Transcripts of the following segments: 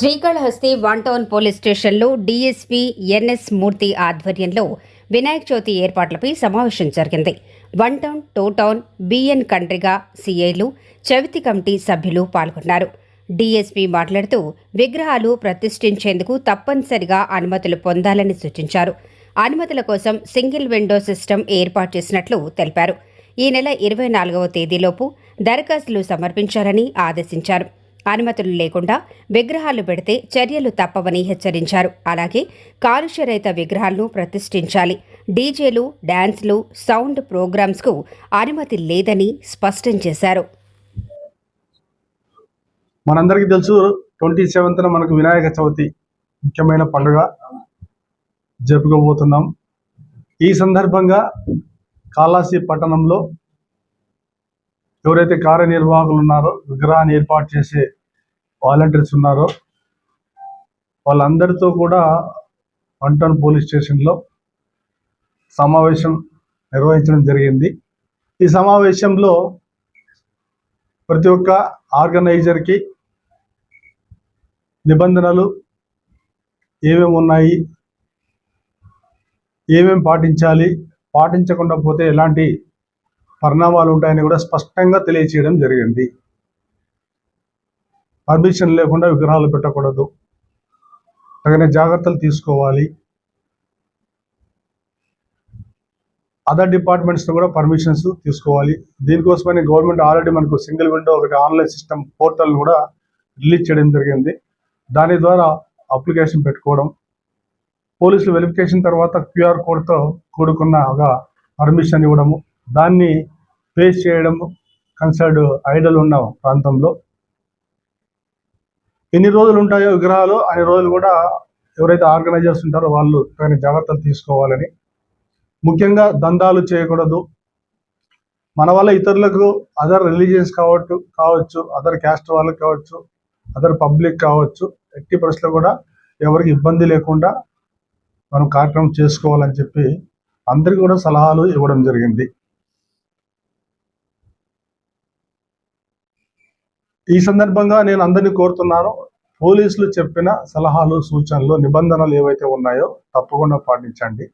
Srikalahasti one town police స్టేషన్లో DSP NS Murthy ఆధ్వర్యంలో వినాయక చవితి ఏర్పాట్లపై సమావేశం జరిగింది. One town two town BN Kandriga సీఐలు Chavithi committee సభ్యులు పాల్గొన్నారు. డీఎస్పీ మాట్లాడుతూ విగ్రహాలు ప్రతిష్ఠించేందుకు తప్పనిసరిగా అనుమతులు పొందాలని సూచించారు. అనుమతుల కోసం సింగిల్ విండో సిస్టమ్ ఏర్పాటు చేసినట్లు తెలిపారు. ఈ నెల ఇరవై నాలుగవ తేదీలోపు దరఖాస్తులు సమర్పించాలని ఆదేశించారు. అనుమతులు లేకుండా విగ్రహాలు పెడితే చర్యలు తప్పవని హెచ్చరించారు. అలాగే కాలుష్యరహిత విగ్రహాలను ప్రతిష్ఠించాలి. డీజేలు డ్యాన్స్లు సౌండ్ ప్రోగ్రామ్స్కు అనుమతి లేదని స్పష్టం చేశారు. మనందరికీ తెలుసు ట్వంటీ సెవెంత్న మనకు వినాయక చవితి ముఖ్యమైన పండుగ. జరుపుకోబోతున్నాం. ఈ సందర్భంగా కాళాసి పట్టణంలో ఎవరైతే కార్యనిర్వాహకులు ఉన్నారో విగ్రహాన్ని ఏర్పాటు చేసే వాలంటీర్స్ ఉన్నారో వాళ్ళందరితో కూడా వంటన్ పోలీస్ స్టేషన్లో సమావేశం నిర్వహించడం జరిగింది. ఈ సమావేశంలో ప్రతి ఒక్క ఆర్గనైజర్కి నిబంధనలు ఏమేమి ఉన్నాయి ఏమేమి పాటించాలి పాటించకుండా పోతే ఎలాంటి పరిణామాలు ఉంటాయని కూడా స్పష్టంగా తెలియచేయడం జరిగింది. పర్మిషన్ లేకుండా విగ్రహాలు పెట్టకూడదు. తగిన జాగ్రత్తలు తీసుకోవాలి. అదర్ డిపార్ట్మెంట్స్ కూడా పర్మిషన్స్ తీసుకోవాలి. దీనికోసమని గవర్నమెంట్ ఆల్రెడీ మనకు సింగిల్ విండో ఒకటి ఆన్లైన్ సిస్టమ్ పోర్టల్ కూడా రిలీజ్ చేయడం జరిగింది. దాని ద్వారా అప్లికేషన్ పెట్టుకోవడం. పోలీసులు వెరిఫికేషన్ తర్వాత క్యూఆర్ కోడ్తో కూడుకున్న ఒక పర్మిషన్ ఇవ్వడము. దాన్ని ఫేస్ చేయడము కన్సర్డ్ ఐడల్ ఉన్న ప్రాంతంలో. ఎన్ని రోజులు ఉంటాయో విగ్రహాలు అన్ని రోజులు కూడా ఎవరైతే ఆర్గనైజర్స్ ఉంటారో వాళ్ళు తగిన జాగ్రత్తలు తీసుకోవాలని. ముఖ్యంగా దందాలు చేయకూడదు. మన వల్ల ఇతరులకు అదర్ రిలీజియన్స్ కావచ్చు కావచ్చు అదర్ క్యాస్ట్ వాళ్ళకి కావచ్చు అదర్ పబ్లిక్ కావచ్చు ఎట్టి పరిస్థితుల్లో కూడా ఎవరికి ఇబ్బంది లేకుండా మనం కార్యక్రమం చేసుకోవాలని చెప్పి అందరికీ కూడా సలహాలు ఇవ్వడం జరిగింది. ఈ సందర్భంగా నేను అందరినీ కోరుతున్నాను పోలీసులు చెప్పిన సలహాలు సూచనలు నిబంధనలు ఏవైతే ఉన్నాయో తప్పకుండా పాటించండి.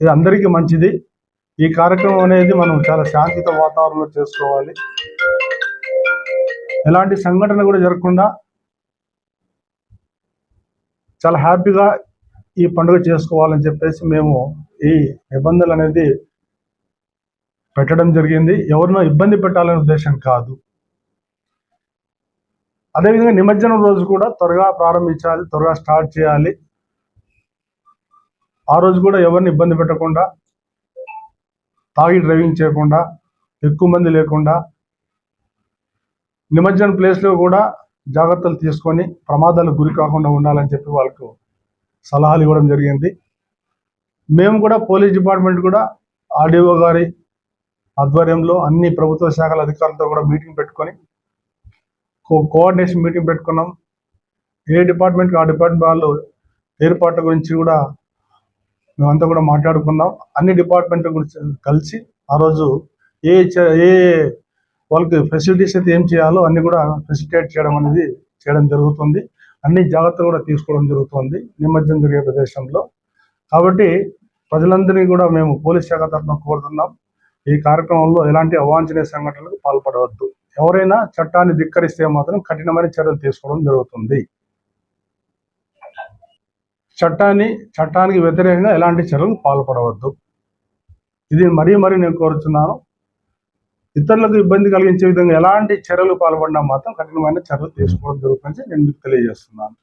ఇది అందరికీ మంచిది. ఈ కార్యక్రమం అనేది మనం చాలా శాంతిత వాతావరణంలో చేసుకోవాలి. ఎలాంటి సంఘటన కూడా జరగకుండా చాలా హ్యాపీగా ఈ పండుగ చేసుకోవాలని చెప్పేసి మేము ఈ నిబంధనలు అనేది పెట్టడం జరిగింది. ఎవరినో ఇబ్బంది పెట్టాలనే ఉద్దేశం కాదు. అదేవిధంగా నిమజ్జనం రోజు కూడా త్వరగా ప్రారంభించాలి త్వరగా స్టార్ట్ చేయాలి. ఆ రోజు కూడా ఎవరిని ఇబ్బంది పెట్టకుండా తాగి డ్రైవింగ్ చేయకుండా ఎక్కువ మంది లేకుండా నిమజ్జన ప్లేస్లో కూడా జాగ్రత్తలు తీసుకొని ప్రమాదాలకు గురి కాకుండా ఉండాలని చెప్పి వాళ్ళకు సలహాలు ఇవ్వడం జరిగింది. మేము కూడా పోలీస్ డిపార్ట్మెంట్ కూడా ఆర్డీఓ గారి ఆధ్వర్యంలో అన్ని ప్రభుత్వ శాఖల అధికారులతో కూడా మీటింగ్ పెట్టుకొని కోఆర్డినేషన్ మీటింగ్ పెట్టుకున్నాం. ఏ డిపార్ట్మెంట్కి ఆ డిపార్ట్మెంట్ వాళ్ళు ఏర్పాట్ల గురించి కూడా మేమంతా కూడా మాట్లాడుకున్నాం. అన్ని డిపార్ట్మెంట్ గురించి కలిసి ఆ రోజు ఏ ఏ వాళ్ళకి ఫెసిలిటీస్ అయితే ఏం చేయాలో అన్ని కూడా ఫెసిలిటేట్ చేయడం అనేది చేయడం జరుగుతుంది. అన్ని జాగ్రత్తలు కూడా తీసుకోవడం జరుగుతుంది నిమజ్జనం జరిగే ప్రదేశంలో. కాబట్టి ప్రజలందరినీ కూడా మేము పోలీస్ శాఖ తరఫున కోరుతున్నాం. ఈ కార్యక్రమంలో ఎలాంటి అవాంఛనీయ సంఘటనలకు పాల్పడవద్దు. ఎవరైనా చట్టాన్ని ధిక్కరిస్తే మాత్రం కఠినమైన చర్యలు తీసుకోవడం జరుగుతుంది. చట్టాన్ని చట్టానికి వ్యతిరేకంగా ఎలాంటి చర్యలు పాల్పడవద్దు. ఇది మరీ మరీ నేను కోరుతున్నాను ఇతరులకు ఇబ్బంది కలిగించే విధంగా ఎలాంటి చర్యలు పాల్పడినా మాత్రం కఠినమైన చర్యలు తీసుకోవడం జరుగుతుందని నేను మీకు తెలియజేస్తున్నాను.